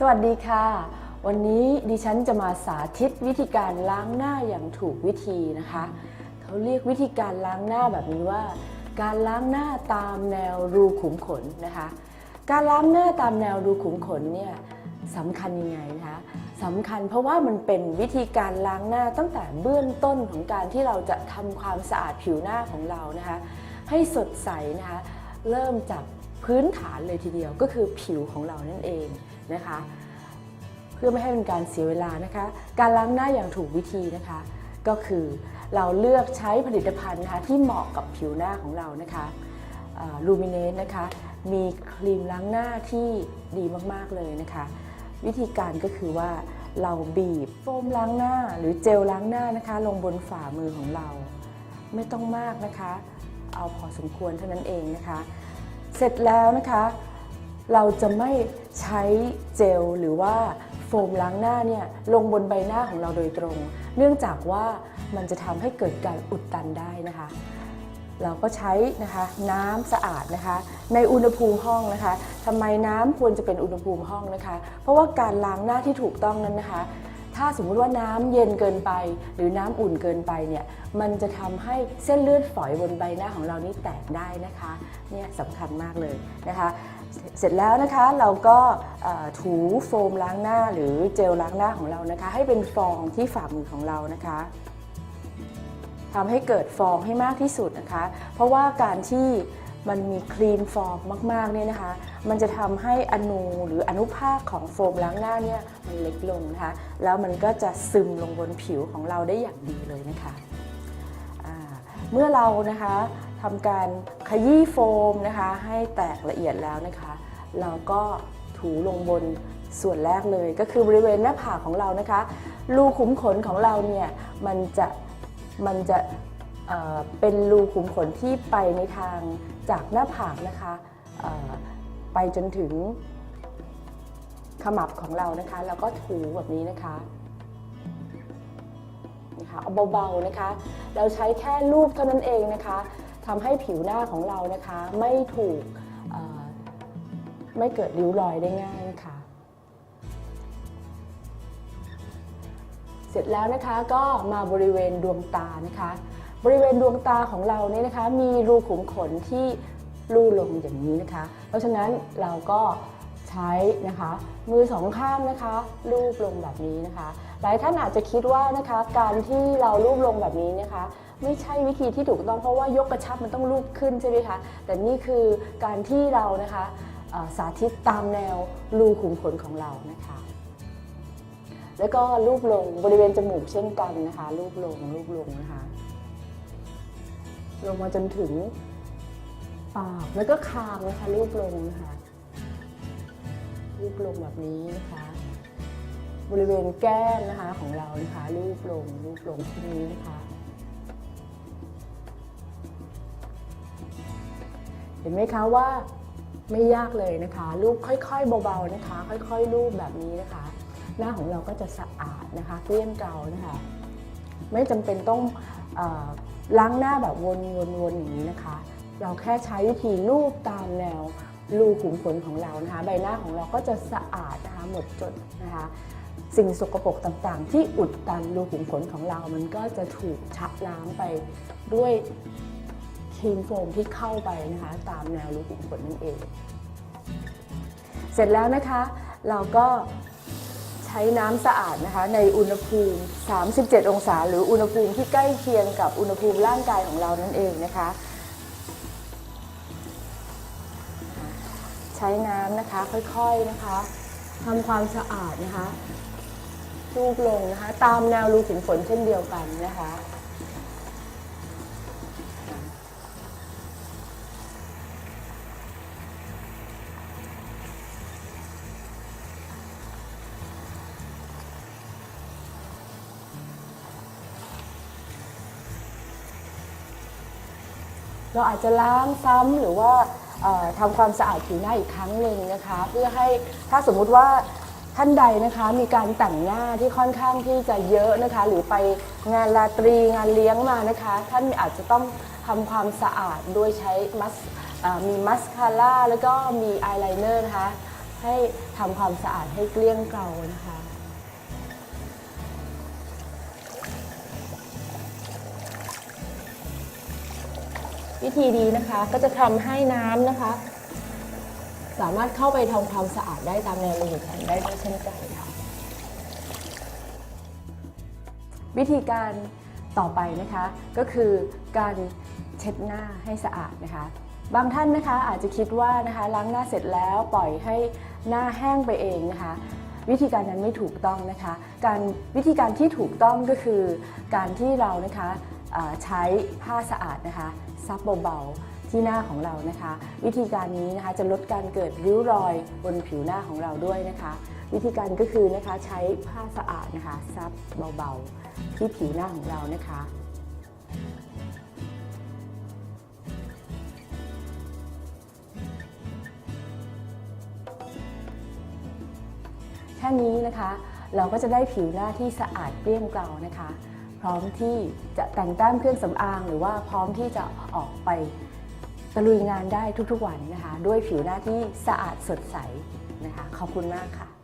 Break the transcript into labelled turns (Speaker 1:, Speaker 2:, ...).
Speaker 1: สวัสดีค่ะ วันนี้ดิฉันจะมาสาธิตวิธีการล้างหน้าอย่างถูกวิธีนะคะเขาเรียกวิธีการล้างหน้าแบบนี้ว่า การล้างหน้าตามแนวรูขุมขนนะคะ การล้างหน้าตามแนวรูขุมขนเนี่ยสำคัญยังไงนะคะสำคัญเพราะว่ามันเป็นวิธีการล้างหน้าตั้งแต่เบื้องต้นของการที่เราจะทำความสะอาดผิวหน้าของเรานะคะ ให้สดใสนะคะ เริ่มจาก พื้นฐานเลยทีเดียวก็คือผิวของเรานั่นเองนะคะ เพื่อไม่ให้เป็นการเสียเวลานะคะ การล้างหน้าอย่างถูกวิธีนะคะ ก็คือเราเลือกใช้ผลิตภัณฑ์นะคะที่เหมาะกับผิวหน้าของเรานะคะลูมิเนสนะคะมีครีมล้างหน้าที่ดีมากๆเลยนะคะ วิธีการก็คือว่าเราบีบโฟมล้างหน้า หรือเจลล้างหน้านะคะ ลงบนฝ่ามือของเรา ไม่ต้องมากนะคะ เอาพอสมควรเท่านั้นเองนะคะ เสร็จแล้วนะคะ เราจะไม่ใช้เจลหรือว่าโฟมล้างหน้าเนี่ยลงบนใบหน้าของเราโดยตรง เนื่องจากว่ามันจะทำให้เกิดการอุดตันได้นะคะ เราก็ใช้นะคะน้ำสะอาดนะคะ ในอุณหภูมิห้องนะคะทำไมน้ำควรจะเป็นอุณหภูมิห้องนะคะ เพราะว่าการล้างหน้าที่ถูกต้องนั้นนะคะ ถ้าสมมุติว่าน้ำเย็นเกินไป หรือน้ำอุ่นเกินไปเนี่ยมันจะทำให้เส้นเลือดฝอยบนใบหน้าของเรานี่แตกได้นะคะเนี่ยสำคัญมากเลยนะคะเสร็จแล้วนะคะเราก็ถูโฟมล้างหน้าหรือเจลล้างหน้าของเรานะคะ ให้เป็นฟองที่ฝ่ามือของเรานะคะทำให้เกิดฟองให้มากที่สุดนะคะ เพราะว่าการที่ มันมีครีมฟองมมากๆเนี่ยนะคะ มันจะทำให้อนูหรืออนุภาคของโฟมล้างหน้าเนี่ยมันเล็กลงนะคะ แล้วมันก็จะซึมลงบนผิวของเราได้อย่างดีเลยนะคะเมื่อเรานะคะทำการขยี้โฟมนะคะ ให้แตกละเอียดแล้วนะคะ เราก็ถูลงบนส่วนแรกเลยก็คือบริเวณหน้าผากของเรานะคะ รูขุมขนของเราเนี่ยมันจะมันจะ เป็นรูขุมขนที่ไปในทางจากหน้าผากนะคะไปจนถึงขมับของเรานะคะแล้วก็ถูแบบนี้นะคะนะคะเอาเบาๆนะคะ เราใช้แค่ลูบเท่านั้นเองนะคะทำให้ผิวหน้าของเรานะคะ ไม่ถูกไม่เกิดริ้วรอยได้ง่ายนะคะ เสร็จแล้วนะคะก็มาบริเวณดวงตานะคะ บริเวณดวงตาของเราเนี่ยนะคะ มีรูขุมขนที่ลู่ลงอย่างนี้นะคะ เพราะฉะนั้นเราก็ใช้นะคะ มือสองข้างนะคะลูบลงแบบนี้นะคะ หลายท่านอาจจะคิดว่านะคะการที่เราลูบลงแบบนี้นะคะ ไม่ใช่วิธีที่ถูกต้องเพราะว่ายกกระชับมันต้องลูบขึ้นใช่ไหมคะแต่นี่คือการที่เรานะคะสาธิตตามแนวรูขุมขนของเรานะคะ แล้วก็รูปลงบริเวณจมูกเช่นกันนะคะรูปลงรูปลงนะคะ ลงมาจนถึงปากแล้วก็คางนะคะรูปลงนะคะรูปลงแบบนี้นะคะ บริเวณแก้มนะคะของเรานะคะรูปลงรูปลงที่นี้นะคะเห็นไหมคะว่าไม่ยากเลยนะคะรูปค่อยๆเบาๆนะคะ ค่อยๆรูปแบบนี้นะคะ หน้าของเราก็จะสะอาดนะคะเกลี้ยงเกลานะคะ ไม่จำเป็นต้องอล้างหน้าแบบวนๆๆอย่างนี้นะคะ เราแค่ใช้วิธีลูบตามแนวรูขุมขนของเรานะคะ ใบหน้าของเราก็จะสะอาดนะคะหมดจดนะคะ สิ่งสกปรกต่างๆ ที่อุดตันรูขุมขนของเรา มันก็จะถูกชะล้างไปด้วยครีมโฟมที่เข้าไปนะคะ ตามแนวรูขุมขนนั่นเอง เสร็จแล้วนะคะเราก็ ช้น้ำสะอาดนะคะในอุณหภูมิ 37 องศา หรืออุณหภูมิที่ใกล้เคียงกับอุณหภูมิร่างกายของเรานั่นเองนะคะ ใช้น้ำนะคะค่อยๆนะคะทำความสะอาดนะคะลูบลงนะคะ ตามแนวรูขุมขนเช่นเดียวกันนะคะ เราอาจจะล้างซ้ำหรือว่าเอ่อทำความสะอาดผิวหน้าอีกครั้งหนึ่งนะคะ เพื่อให้ถ้าสมมุติว่าท่านใดนะคะมีการแต่งหน้าที่ค่อนข้างที่จะเยอะนะคะ หรือไปงานราตรีงานเลี้ยงมานะคะ ท่านอาจจะต้องทำความสะอาดโดยใช้มัสมีมัสคาร่าแล้วก็มีอายไลเนอร์นะคะให้ทำความสะอาดให้เกลี้ยงเกลานะคะ วิธีนี้นะคะก็จะทำให้น้ำนะคะ สามารถเข้าไปทำความสะอาดได้ตามแนวรูขุมขนได้ด้วยเช่นกันค่ะวิธีการต่อไปนะคะก็คือการเช็ดหน้าให้สะอาดนะคะบางท่านนะคะอาจจะคิดว่านะคะล้างหน้าเสร็จแล้วปล่อยให้หน้าแห้งไปเองนะคะ วิธีการนั้นไม่ถูกต้องนะคะ การวิธีการที่ถูกต้องก็คือการที่เรานะคะ ใช้ผ้าสะอาดนะคะซับเบาๆที่หน้าของเรานะคะ วิธีการนี้นะคะจะลดการเกิดริ้วรอยบนผิวหน้าของเราด้วยนะคะ วิธีการก็คือนะคะใช้ผ้าสะอาดนะคะซับเบาๆที่ผิวหน้าของเรานะคะแค่นี้นะคะเราก็จะได้ผิวหน้าที่สะอาดเกลี้ยงเกลานะคะ พร้อมที่จะแต่งแต้มเครื่องสำอาง หรือว่าพร้อมที่จะออกไปตะลุยงานได้ทุกๆวันนะคะ ด้วยผิวหน้าที่สะอาดสดใสนะคะ ขอบคุณมากค่ะ